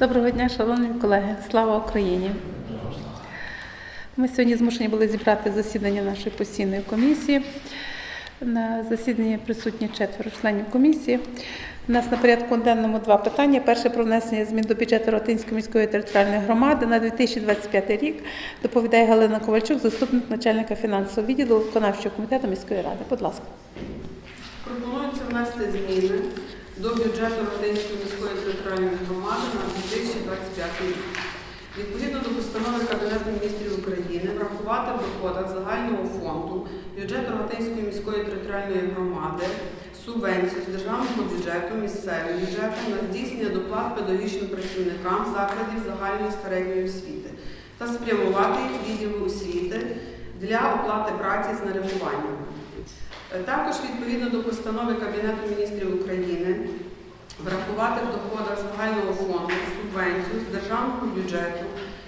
Доброго дня, шановні колеги. Слава Україні! Ми сьогодні змушені були зібрати засідання нашої постійної комісії. На засіданні присутні четверо членів комісії. У нас на порядку денному два питання. Перше про внесення змін до бюджету Ротинської міської територіальної громади на 2025 рік. Доповідає Галина Ковальчук, заступник начальника фінансового відділу виконавчого комітету міської ради. Будь ласка. Пропонується внести зміни до бюджету Родинської міської територіальної громади на 2025 рік. Відповідно до постанови Кабінету міністрів України врахувати в доходах загального фонду бюджету Рогатинської міської територіальної громади субвенцію з державного бюджету місцевим бюджетом на здійснення доплат педагогічним працівникам закладів загальної середньої освіти та спрямувати їх відділу освіти для оплати праці з нарахуваннями. Е, Також відповідно до постанови Кабінету міністрів України врахувати в доходах загального фонду субвенцію з державного бюджету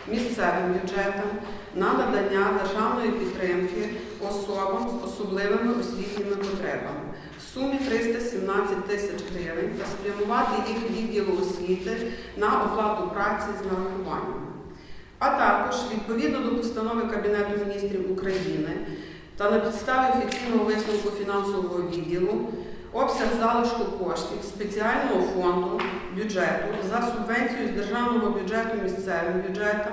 місцевим бюджетам на надання державної підтримки особам з особливими освітніми потребами в сумі 317 тисяч гривень та спрямувати їх відділу освіти на оплату праці з нарахуваннями. А також відповідно до постанови Кабінету міністрів України та на підставі офіційного висновку фінансового відділу обсяг залишку коштів спеціального фонду бюджету за субвенцію з державного бюджету місцевим бюджетам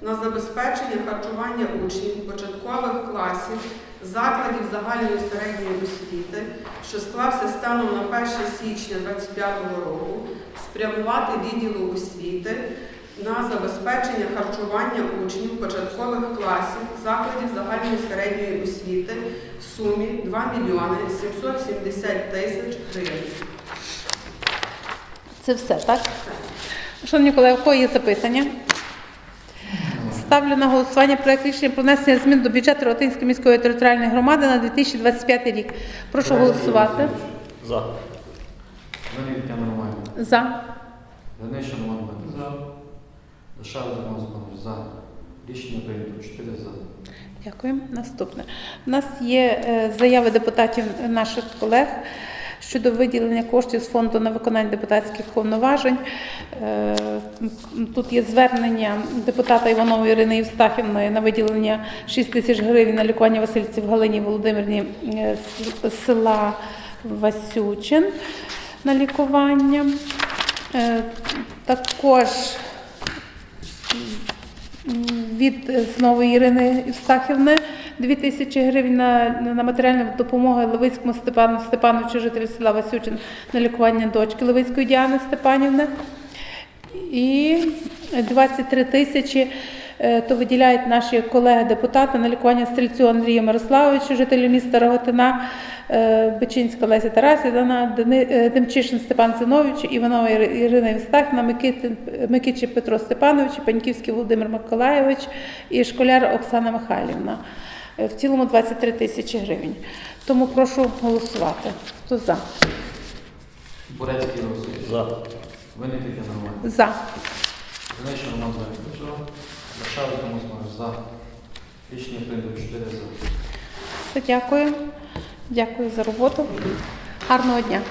на забезпечення харчування учнів початкових класів закладів загальної середньої освіти, що склався станом на 1 січня 2025 року, спрямувати відділу освіти на забезпечення харчування учнів початкових класів закладів загальної середньої освіти в сумі 2 мільйони 770 тисяч гривень. Це все, так? Шановні колеги, у кого є запитання? Ставлю на голосування проект рішення про внесення змін до бюджету Ротинської міської територіальної громади на 2025 рік. Прошу голосувати. За. Леонід Тетяна Романівна. За. Денис Роман За. Зимон Зманович. За. Рішення прийнято. Чотири за. Дякую. Наступне. У нас є е, заяви депутатів наших колег щодо виділення коштів з фонду на виконання депутатських повноважень. Е, Тут є звернення депутата Іванової Ірини Євстахівної на виділення 6 тисяч гривень на лікування Васильців Галині Володимирні е, села Васючин на лікування. Також від е, знову Ірини Євстахівни 2 тисячі гривень на, на матеріальну допомогу Левицькому Степану Степановичу, жителю села Васючин, на лікування дочки Левицької Діани Степанівни. І 23 тисячі то виділяють наші колеги-депутати на лікування стрільцю Андрію Мирославовичу, жителю міста Роготина, е, Бечинська Леся Тарасівна, е, Демчишин Степан Зинович, Іванова Ірина Микитин- Микичі Петро Степанович, Паньківський Володимир Миколайович і школяр Оксана Михайлівна. Е, В цілому 23 тисячі гривень. Тому прошу голосувати. Хто за? Бурецький Олексій. За. Тетяна Романівна. За. Роман Дмитрович. За. Все, дякую. Дякую за роботу. Гарного дня.